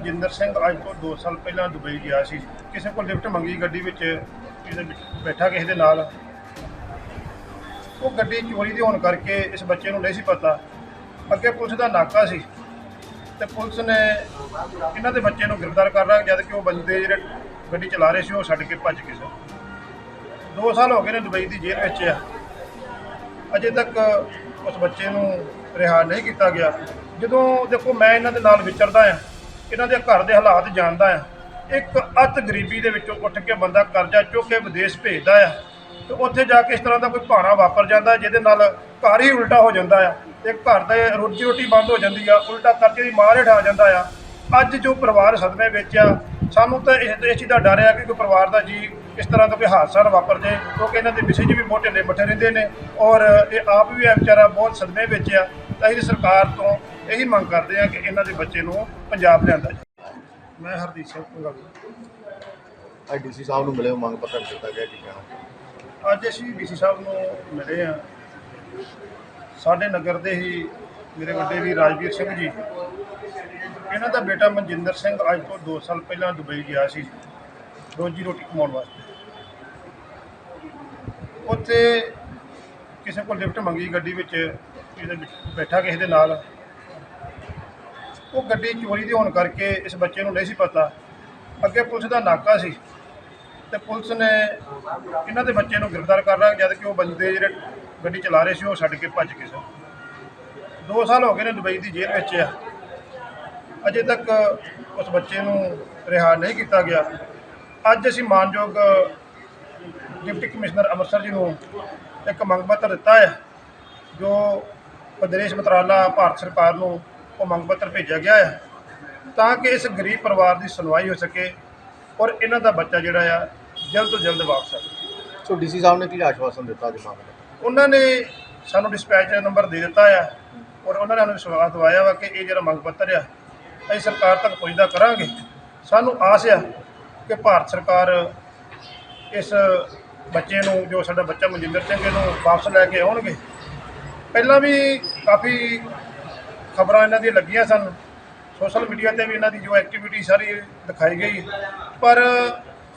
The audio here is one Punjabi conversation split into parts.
ਮਨਜਿੰਦਰ ਸਿੰਘ ਅੱਜ ਤੋਂ 2 ਸਾਲ ਪਹਿਲਾਂ ਦੁਬਈ ਗਿਆ ਸੀ। ਕਿਸੇ ਕੋਲ ਲਿਫਟ ਮੰਗੀ ਗੱਡੀ ਵਿੱਚ ਇਹਦੇ ਵਿੱਚ ਬੈਠਾ ਕਿਸੇ ਦੇ ਨਾਲ। ਉਹ ਗੱਡੀ ਚੋਰੀ ਦੀ ਹੋਣ ਕਰਕੇ ਇਸ ਬੱਚੇ ਨੂੰ ਨਹੀਂ ਸੀ ਪਤਾ। ਅੱਗੇ ਪੁਲਿਸ ਦਾ ਨਾਕਾ ਸੀ। ਤੇ ਪੁਲਿਸ ਨੇ ਇਹਨਾਂ ਦੇ ਬੱਚੇ ਨੂੰ ਗ੍ਰਿਫਤਾਰ ਕਰ ਲਿਆ, ਜਦ ਕਿ ਉਹ ਬੰਦੇ ਜਿਹੜੇ ਗੱਡੀ ਚਲਾ ਰਹੇ ਸੀ, ਉਹ ਛੱਡ ਕੇ ਭੱਜ ਗਏ ਸੀ 2 ਸਾਲ ਹੋ ਗਏ ਨੇ ਦੁਬਈ ਦੀ ਜੇਲ੍ਹ ਵਿੱਚ ਆ। ਅਜੇ ਤੱਕ ਉਸ ਬੱਚੇ ਨੂੰ ਰਿਹਾ ਨਹੀਂ ਕੀਤਾ ਗਿਆ। ਜਦੋਂ ਦੇਖੋ ਮੈਂ ਇਹਨਾਂ ਦੇ ਨਾਲ ਵਿਚਰਦਾ ਆ ਇਹਨਾਂ ਦੇ ਘਰ ਦੇ ਹਾਲਾਤ ਜਾਣਦਾ ਆ। ਇੱਕ ਅਤ ਗਰੀਬੀ ਦੇ ਵਿੱਚੋਂ ਉੱਠ ਕੇ ਬੰਦਾ ਕਰਜ਼ਾ ਚੁੱਕ ਕੇ ਵਿਦੇਸ਼ ਭੇਜਦਾ ਆ ਤੇ ਉੱਥੇ ਜਾ ਕੇ ਇਸ ਤਰ੍ਹਾਂ ਦਾ ਕੋਈ ਭਾਣਾ ਵਾਪਰ ਜਾਂਦਾ, ਜਿਹਦੇ ਨਾਲ ਘਰ ਹੀ ਉਲਟਾ ਹੋ ਜਾਂਦਾ ਆ ਤੇ ਘਰ ਦੇ ਰੋਜੀ ਰੋਟੀ ਬੰਦ ਹੋ ਜਾਂਦੀ ਆ, ਉਲਟਾ ਕਰਜ਼ੇ ਦੀ ਮਾਰ ਹੇਠ ਆ ਜਾਂਦਾ ਆ। ਅੱਜ ਜੋ ਪਰਿਵਾਰ ਸਦਮੇ ਵਿੱਚ ਆ, ਸਾਨੂੰ ਤਾਂ ਇਸ ਚੀਜ਼ ਦਾ ਡਰ ਆ ਕਿ ਕੋਈ ਪਰਿਵਾਰ ਦਾ ਜੀ ਇਸ ਤਰ੍ਹਾਂ ਦਾ ਕੋਈ ਹਾਦਸਾ ਨਾ ਵਾਪਰ ਜਾਏ, ਕਿਉਂਕਿ ਇਹਨਾਂ ਦੇ ਵਿਸ਼ੇ ਜੀ ਵੀ ਬਹੁਤ ਢਿੱਲੇ ਮੱਠੇ ਰਹਿੰਦੇ ਨੇ ਔਰ ਇਹ ਆਪ ਵੀ ਆ ਵਿਚਾਰਾ ਬਹੁਤ ਸਦਮੇ ਵਿੱਚ ਆ। ਤਾਂ ਅਸੀਂ ਸਰਕਾਰ ਤੋਂ ਇਹੀ ਮੰਗ ਕਰਦੇ ਆ ਕਿ ਇਹਨਾਂ ਦੇ ਬੱਚੇ ਨੂੰ ਪੰਜਾਬ ਲਿਆਂਦਾ ਜਾਏ ਮੈਂ ਹਰਦੀਪ ਸਿੰਘ ਪੰਗਾਲੀ। ਅੱਜ ਡੀਸੀ ਸਾਹਿਬ ਨੂੰ ਮਿਲੇ ਮੰਗ ਪੱਤਰ ਦਿੱਤਾ ਗਿਆ ਕੀ ਕਹਿਣਾ? ਅੱਜ ਅਸੀਂ ਡੀਸੀ ਸਾਹਿਬ ਨੂੰ ਮਿਲੇ ਆ ਸਾਡੇ ਨਗਰ ਦੇ ਹੀ ਮੇਰੇ ਵੱਡੇ ਵੀ ਰਾਜਵੀਰ ਸਿੰਘ ਜੀ। ਇਹਨਾਂ ਦਾ ਬੇਟਾ ਮਨਜਿੰਦਰ ਸਿੰਘ ਅੱਜ ਤੋਂ 2 ਸਾਲ ਪਹਿਲਾਂ ਦੁਬਈ ਗਿਆ ਸੀ। ਰੋਜੀ ਰੋਟੀ ਕਮਾਉਣ ਵਾਸਤੇ। ਉੱਥੇ ਕਿਸੇ ਕੋਲ ਲਿਫਟ ਮੰਗੀ ਗੱਡੀ ਵਿੱਚ ਇਹਦੇ ਵਿੱਚ ਬੈਠਾ ਕਿਸੇ ਦੇ ਨਾਲ। ਉਹ ਗੱਡੀ ਚੋਰੀ ਦੀ ਹੋਣ ਕਰਕੇ ਇਸ ਬੱਚੇ ਨੂੰ ਨਹੀਂ ਸੀ ਪਤਾ। ਅੱਗੇ ਪੁਲਿਸ ਦਾ ਨਾਕਾ ਸੀ ਤੇ ਪੁਲਿਸ ਨੇ ਇਹਨਾਂ ਦੇ ਬੱਚੇ ਨੂੰ ਗ੍ਰਿਫਤਾਰ ਕਰ ਲਿਆ, ਜਦ ਕਿ ਉਹ ਬੰਦੇ ਜਿਹੜੇ ਗੱਡੀ ਚਲਾ ਰਹੇ ਸੀ, ਉਹ ਛੱਡ ਕੇ ਭੱਜ ਗਏ ਸਨ। 2 ਸਾਲ ਹੋ ਗਏ ਨੇ ਦੁਬਈ ਦੀ ਜੇਲ੍ਹ ਵਿੱਚ ਆ। ਅਜੇ ਤੱਕ ਉਸ ਬੱਚੇ ਨੂੰ ਰਿਹਾ ਨਹੀਂ ਕੀਤਾ ਗਿਆ। ਅੱਜ ਅਸੀਂ ਮਾਨਯੋਗ ਡਿਪਟੀ ਕਮਿਸ਼ਨਰ ਅੰਮ੍ਰਿਤਸਰ ਜੀ ਨੂੰ ਇੱਕ ਮੰਗ ਪੱਤਰ ਦਿੱਤਾ ਹੈ, ਜੋ ਵਿਦੇਸ਼ ਮੰਤਰਾਲਾ ਭਾਰਤ ਸਰਕਾਰ ਨੂੰ ਉਹ ਮੰਗ ਪੱਤਰ ਭੇਜਿਆ ਗਿਆ ਹੈ ਤਾਂ ਕਿ ਇਸ ਗਰੀਬ ਪਰਿਵਾਰ ਦੀ ਸੁਣਵਾਈ ਹੋ ਸਕੇ ਔਰ ਇਹਨਾਂ ਦਾ ਬੱਚਾ ਜਿਹੜਾ ਆ ਜਲਦ ਤੋਂ ਜਲਦ ਵਾਪਸ ਆਵੇ। ਸੋ ਡੀਸੀ ਸਾਹਿਬ ਨੇ ਕੀ ਆਸ਼ਵਾਸਨ ਦਿੱਤਾ ਅੱਜ ਮਾਮਲੇ ਉਹਨਾਂ ਨੇ ਸਾਨੂੰ ਡਿਸਪੈਚ ਨੰਬਰ ਦੇ ਦਿੱਤਾ ਆ ਔਰ ਉਹਨਾਂ ਨੇ ਸਾਨੂੰ ਵਿਸ਼ਵਾਸ ਦਵਾਇਆ ਵਾ ਕਿ ਇਹ ਜਿਹੜਾ ਮੰਗ ਪੱਤਰ ਆ ਅਸੀਂ ਸਰਕਾਰ ਤੱਕ ਪਹੁੰਚਦਾ ਕਰਾਂਗੇ। ਸਾਨੂੰ ਆਸ ਆ ਕਿ ਭਾਰਤ ਸਰਕਾਰ ਇਸ ਬੱਚੇ ਨੂੰ ਜੋ ਸਾਡਾ ਬੱਚਾ ਮਨਜਿੰਦਰ ਸਿੰਘ ਇਹਨੂੰ ਵਾਪਸ ਲੈ ਕੇ ਆਉਣਗੇ। ਪਹਿਲਾਂ ਵੀ ਕਾਫੀ ਖਬਰਾਂ ਇਹਨਾਂ ਦੀਆਂ ਲੱਗੀਆਂ ਸਨ। ਸੋਸ਼ਲ ਮੀਡੀਆ ਤੇ ਵੀ ਇਹਨਾਂ ਦੀ ਜੋ ਐਕਟੀਵਿਟੀ ਸਾਰੀ ਦਿਖਾਈ ਗਈ। ਪਰ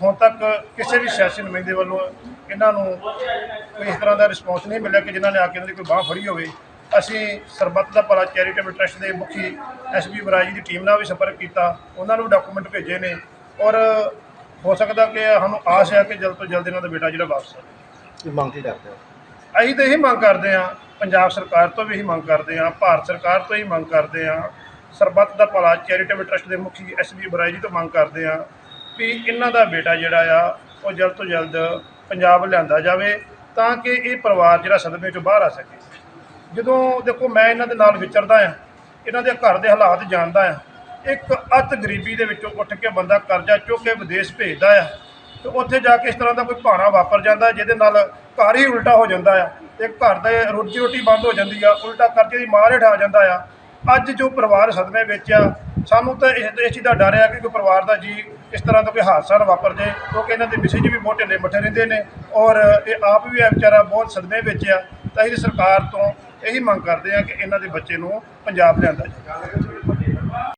ਹੁਣ ਤੱਕ ਕਿਸੇ ਵੀ ਸਿਆਸੀ ਨੁਮਾਇੰਦੇ ਵੱਲੋਂ ਇਹਨਾਂ ਨੂੰ ਕੋਈ ਇਸ ਤਰ੍ਹਾਂ ਦਾ ਰਿਸਪੌਂਸ ਨਹੀਂ ਮਿਲਿਆ ਕਿ ਜਿਨ੍ਹਾਂ ਨੇ ਆ ਕੇ ਇਹਨਾਂ ਦੀ ਕੋਈ ਬਾਹ ਫੜੀ ਹੋਵੇ। ਅਸੀਂ ਸਰਬੱਤ ਦਾ ਭਲਾ ਚੈਰੀਟੇਬਲ ਟਰਸਟ ਦੇ ਮੁਖੀ ਐਸਬੀ ਬਰਾਜ ਦੀ ਟੀਮ ਨਾਲ ਵੀ ਸੰਪਰਕ ਕੀਤਾ। ਉਹਨਾਂ ਨੂੰ ਡਾਕੂਮੈਂਟ ਭੇਜੇ ਨੇ ਔਰ ਹੋ ਸਕਦਾ ਕਿ ਸਾਨੂੰ ਆਸ ਹੈ ਕਿ ਜਲਦ ਤੋਂ ਜਲਦ ਇਹਨਾਂ ਦਾ ਬੇਟਾ ਜਿਹੜਾ ਵਾਪਸ ਆਵੇ। ਮੰਗ ਕੀ ਕਰਦੇ ਹੋ? ਅਸੀਂ ਤਾਂ ਇਹੀ ਮੰਗ ਕਰਦੇ ਹਾਂ, ਪੰਜਾਬ ਸਰਕਾਰ ਤੋਂ ਵੀ ਇਹੀ ਮੰਗ ਕਰਦੇ ਹਾਂ, ਭਾਰਤ ਸਰਕਾਰ ਤੋਂ ਹੀ ਮੰਗ ਕਰਦੇ ਹਾਂ, ਸਰਬੱਤ ਦਾ ਭਲਾ ਚੈਰੀਟੇਬਲ ਟਰਸਟ ਦੇ ਮੁਖੀ ਐਸਬੀ ਬਰਾਈ ਜੀ ਤੋਂ ਮੰਗ ਕਰਦੇ ਹਾਂ ਵੀ ਇਹਨਾਂ ਦਾ ਬੇਟਾ ਜਿਹੜਾ ਆ, ਉਹ ਜਲਦ ਤੋਂ ਜਲਦ ਪੰਜਾਬ ਲਿਆਂਦਾ ਜਾਵੇ ਤਾਂ ਕਿ ਇਹ ਪਰਿਵਾਰ ਜਿਹੜਾ ਸਦਮੇ ਚੋਂ ਬਾਹਰ ਆ ਸਕੇ। ਜਦੋਂ ਦੇਖੋ ਮੈਂ ਇਹਨਾਂ ਦੇ ਨਾਲ ਵਿਚਰਦਾ ਆ ਇਹਨਾਂ ਦੇ ਘਰ ਦੇ ਹਾਲਾਤ ਜਾਣਦਾ ਆ ਇੱਕ ਅਤ ਗਰੀਬੀ ਦੇ ਵਿੱਚੋਂ ਉੱਠ ਕੇ ਬੰਦਾ ਕਰਜ਼ਾ ਚੁੱਕ ਕੇ ਵਿਦੇਸ਼ ਭੇਜਦਾ ਆ ਤੇ ਉੱਥੇ ਜਾ ਕੇ ਇਸ ਤਰ੍ਹਾਂ ਦਾ ਕੋਈ ਭਾਣਾ ਵਾਪਰ ਜਾਂਦਾ ਜਿਹਦੇ ਨਾਲ ਘਰ ਹੀ ਉਲਟਾ ਹੋ ਜਾਂਦਾ ਆ ਤੇ ਘਰ ਦੇ ਰੋਜੀ ਰੋਟੀ ਬੰਦ ਹੋ ਜਾਂਦੀ ਆ, ਉਲਟਾ ਕਰਜ਼ੇ ਦੀ ਮਾਰ ਹੇਠ ਆ ਜਾਂਦਾ ਆ। ਅੱਜ ਜੋ ਪਰਿਵਾਰ ਸਦਮੇ ਵਿੱਚ ਆ, ਸਾਨੂੰ ਤਾਂ ਇਸ ਇਸ ਚੀਜ਼ ਦਾ ਡਰ ਆ ਕਿ ਕੋਈ ਪਰਿਵਾਰ ਦਾ ਜੀ ਇਸ ਤਰ੍ਹਾਂ ਦਾ ਕੋਈ ਹਾਦਸਾ ਨਾ ਵਾਪਰ ਜਾਏ, ਕਿਉਂਕਿ ਇਹਨਾਂ ਦੇ ਵਿਸ਼ੇ 'ਚ ਵੀ ਬਹੁਤ ਢਿੱਲੇ ਮੱਠੇ ਰਹਿੰਦੇ ਨੇ ਔਰ ਇਹ ਆਪ ਵੀ ਆ ਵਿਚਾਰਾ ਬਹੁਤ ਸਦਮੇ ਵਿੱਚ ਆ, ਤਾਂ ਅਸੀਂ ਸਰਕਾਰ ਤੋਂ ਇਹੀ ਮੰਗ ਕਰਦੇ ਆ ਕਿ ਇਹਨਾਂ ਦੇ ਬੱਚੇ ਨੂੰ ਪੰਜਾਬ ਲਿਆਂਦਾ ਜਾਵੇ।